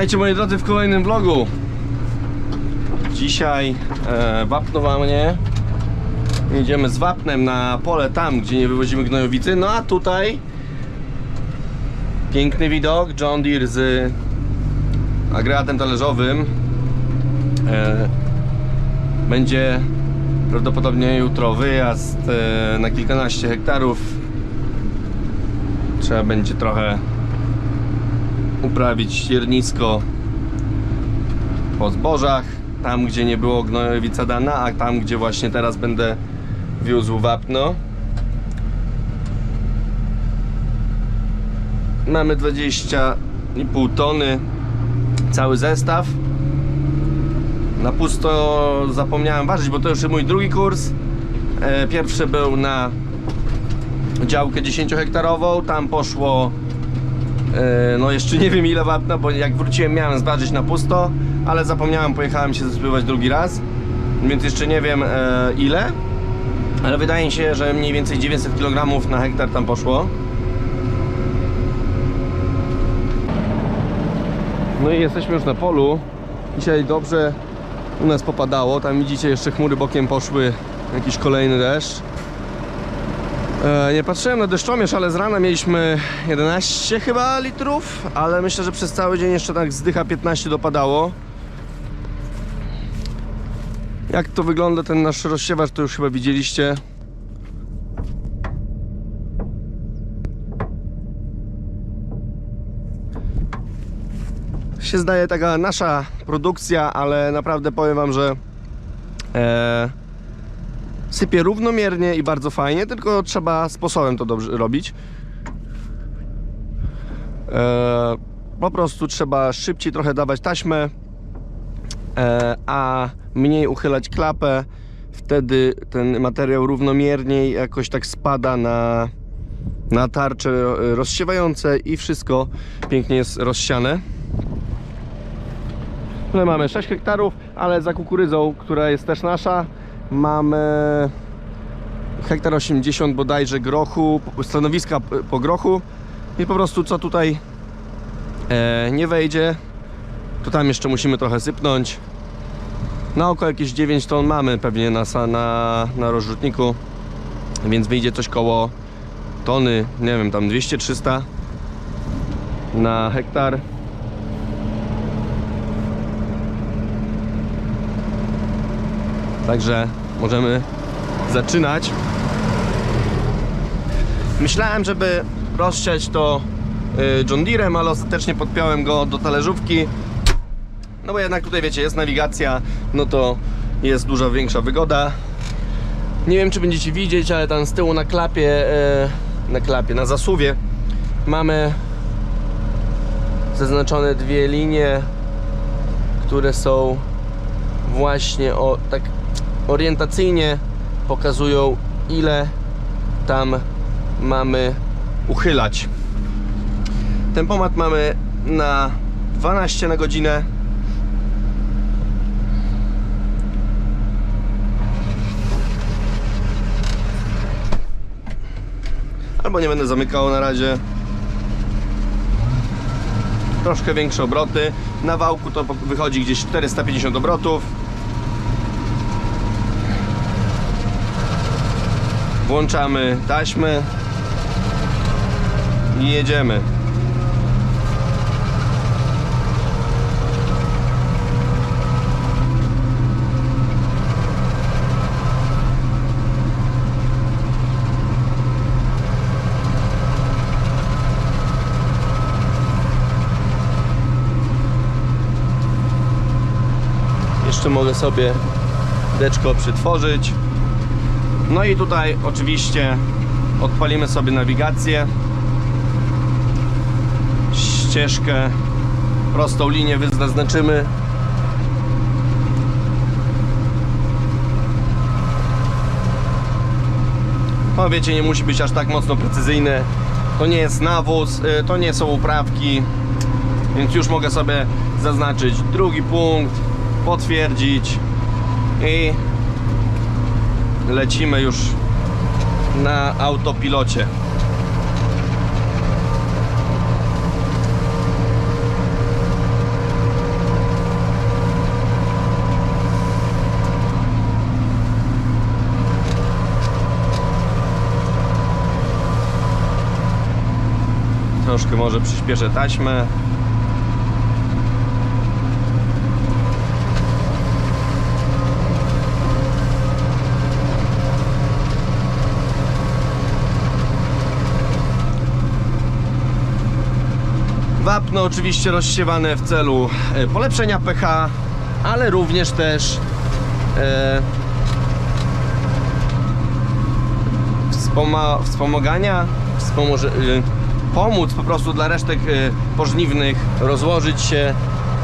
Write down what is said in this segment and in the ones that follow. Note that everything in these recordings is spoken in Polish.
Witajcie moi drodzy w kolejnym vlogu. Dzisiaj e, wapnowanie. Jedziemy z wapnem na pole tam, gdzie nie wywozimy gnojowicy. No a tutaj piękny widok. John Deere z agregatem talerzowym. E, będzie prawdopodobnie jutro wyjazd e, na kilkanaście hektarów. Trzeba będzie trochę uprawić ściernisko po zbożach, tam gdzie nie było gnojowica dana, a tam gdzie właśnie teraz będę wiózł wapno. Mamy 20,5 tony cały zestaw. Na pusto zapomniałem ważyć, bo to już mój drugi kurs. E, Pierwszy był na działkę 10 hektarową, tam poszło No jeszcze nie wiem ile wapna, bo jak wróciłem miałem zważyć na pusto, ale zapomniałem, pojechałem się zbywać drugi raz, więc jeszcze nie wiem e, ile, ale wydaje mi się, że mniej więcej 900 kg na hektar tam poszło. No i jesteśmy już na polu. Dzisiaj dobrze u nas popadało, tam widzicie jeszcze chmury bokiem poszły, jakiś kolejny deszcz. E, Nie patrzyłem na deszczomierz, ale z rana mieliśmy 11 chyba litrów, ale myślę, że przez cały dzień jeszcze tak zdycha 15 dopadało. Jak to wygląda ten nasz rozsiewacz, to już chyba widzieliście. Się zdaje taka nasza produkcja, ale naprawdę powiem wam, że e, sypie równomiernie i bardzo fajnie, tylko trzeba sposobem to dobrze robić. E, po prostu trzeba szybciej trochę dawać taśmę, e, a mniej uchylać klapę. Wtedy ten materiał równomierniej jakoś tak spada na, na tarcze rozsiewające i wszystko pięknie jest rozsiane. Tutaj mamy 6 hektarów, ale za kukurydzą, która jest też nasza, mamy hektar 80 bodajże grochu, stanowiska po grochu i po prostu co tutaj e, nie wejdzie, to tam jeszcze musimy trochę sypnąć. Na oko jakieś 9 ton mamy pewnie na, na, na rozrzutniku, więc wyjdzie coś koło tony, nie wiem, tam 200-300 na hektar. Także możemy zaczynać. Myślałem, żeby rozsiać to y, John Deerem, ale ostatecznie podpiąłem go do talerzówki. No bo jednak tutaj wiecie, jest nawigacja, no to jest dużo większa wygoda. Nie wiem, czy będziecie widzieć, ale tam z tyłu na klapie, y, na klapie, na zasuwie mamy zaznaczone dwie linie, które są właśnie o tak orientacyjnie pokazują ile tam mamy uchylać. Tempomat mamy na 12 na godzinę. Albo nie będę zamykał na razie. Troszkę większe obroty. Na wałku to wychodzi gdzieś 450 obrotów. Włączamy taśmę i jedziemy. Jeszcze mogę sobie deczko przytworzyć. No i tutaj oczywiście odpalimy sobie nawigację. Ścieżkę, prostą linię wyznaczymy. No wiecie, nie musi być aż tak mocno precyzyjne. To nie jest nawóz, y, to nie są uprawki, więc już mogę sobie zaznaczyć drugi punkt, potwierdzić i lecimy już na autopilocie. Troszkę może przyspieszę taśmę. Wapno oczywiście rozsiewane w celu e, polepszenia pH, ale również też e, wspoma, wspomagania, wspomoże, y, pomóc po prostu dla resztek y, pożniwnych rozłożyć się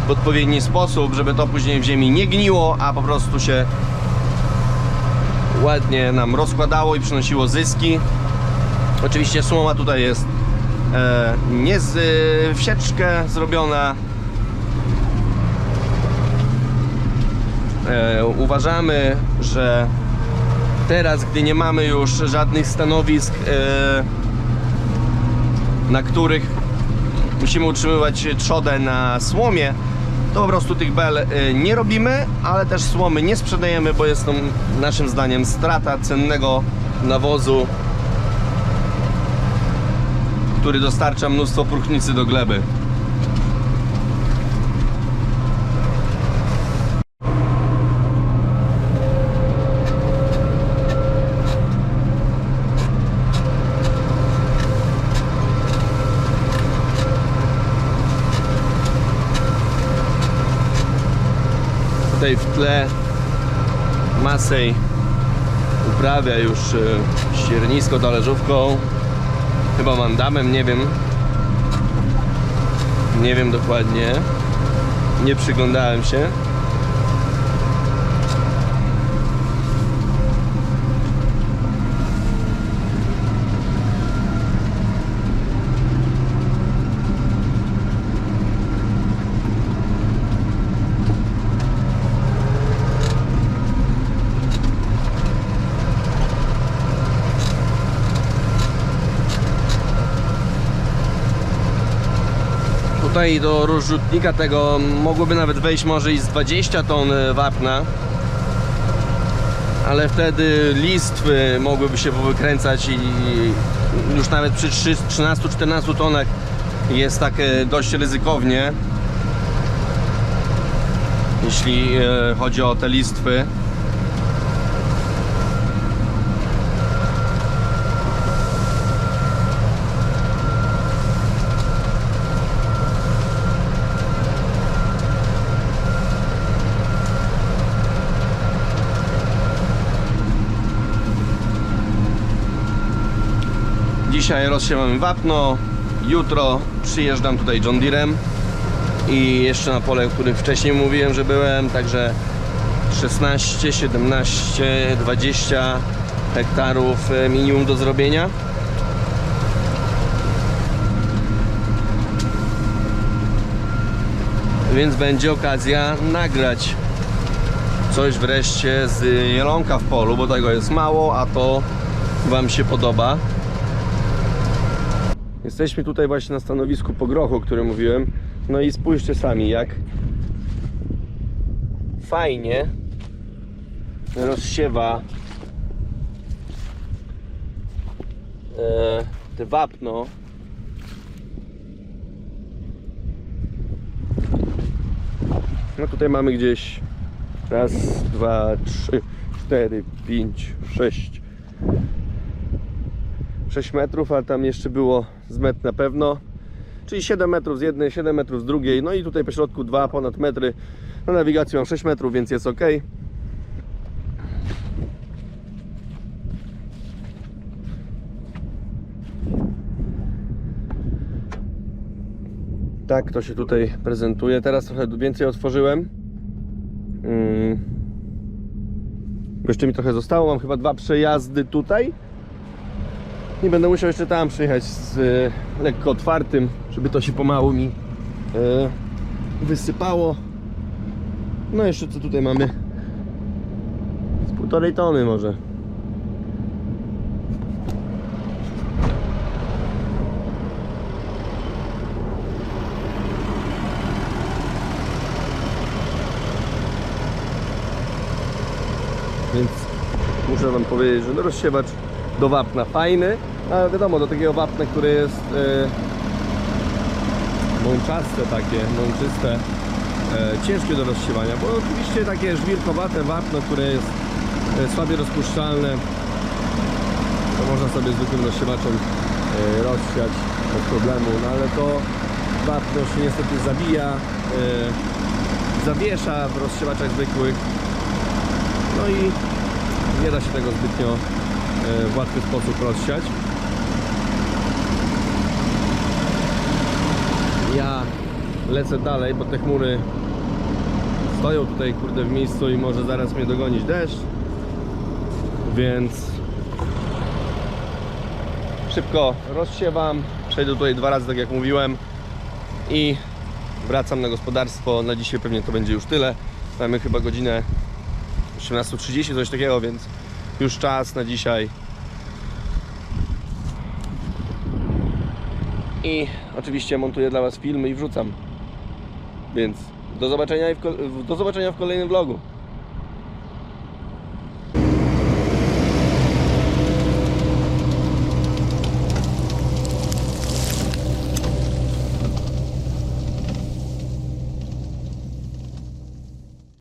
w odpowiedni sposób, żeby to później w ziemi nie gniło, a po prostu się ładnie nam rozkładało i przynosiło zyski. Oczywiście słoma tutaj jest e, nie z y, w sieczkę zrobiona. E, uważamy, że teraz, gdy nie mamy już żadnych stanowisk, e, na których musimy utrzymywać trzodę na słomie, to po prostu tych bel e, nie robimy, ale też słomy nie sprzedajemy, bo jest to naszym zdaniem strata cennego nawozu, który dostarcza mnóstwo próchnicy do gleby. Tutaj w tle Masej uprawia już e, ściernisko talerzówką, chyba mandamem, nie wiem. Nie wiem dokładnie. Nie przyglądałem się. Tutaj do rozrzutnika tego mogłoby nawet wejść może i z 20 ton e, wapna. Ale wtedy listwy mogłyby się powykręcać i już nawet przy 13-14 tonach jest tak e, dość ryzykownie. Jeśli e, chodzi o te listwy. Dzisiaj rozsiewamy wapno, jutro przyjeżdżam tutaj John Deerem i jeszcze na pole, o którym wcześniej mówiłem, że byłem, także 16, 17, 20 hektarów e, minimum do zrobienia. Więc będzie okazja nagrać coś wreszcie z jelonka w polu, bo tego jest mało, a to Wam się podoba. Jesteśmy tutaj właśnie na stanowisku po grochu, o którym mówiłem. No i spójrzcie sami, jak fajnie rozsiewa e, te wapno. No tutaj mamy gdzieś raz, dwa, trzy, cztery, pięć, sześć 6 metrów, ale tam jeszcze było z metr na pewno. Czyli 7 metrów z jednej, 7 metrów z drugiej. No i tutaj po środku 2 ponad metry. Na nawigacji mam 6 metrów, więc jest ok. Tak to się tutaj prezentuje. Teraz trochę więcej otworzyłem. Mm. Jeszcze mi trochę zostało. Mam chyba dwa przejazdy tutaj. Nie będę musiał jeszcze tam przyjechać z e, lekko otwartym, żeby to się pomału mi e, wysypało. No jeszcze co tutaj mamy? Z półtorej tony może. Więc muszę wam powiedzieć, że no rozsiewacz do wapna fajny, ale wiadomo, do takiego wapna, który jest mączaste takie, mączyste, e, ciężkie do rozsiewania, bo oczywiście takie żwirkowate wapno, które jest e, słabiej rozpuszczalne, to można sobie zwykłym rozsiewaczem e, rozsiać bez problemu, no ale to wapno się niestety zabija, e, zawiesza w rozsiewaczach zwykłych, no i nie da się tego zbytnio w łatwy sposób rozsiać. Ja lecę dalej, bo te chmury stoją tutaj kurde w miejscu i może zaraz mnie dogonić deszcz. Więc szybko rozsiewam. Przejdę tutaj dwa razy, tak jak mówiłem. I wracam na gospodarstwo. Na dzisiaj pewnie to będzie już tyle. Mamy chyba godzinę 18.30, coś takiego, więc już czas na dzisiaj. I oczywiście montuję dla Was filmy i wrzucam. Więc do zobaczenia, w, do zobaczenia w kolejnym vlogu.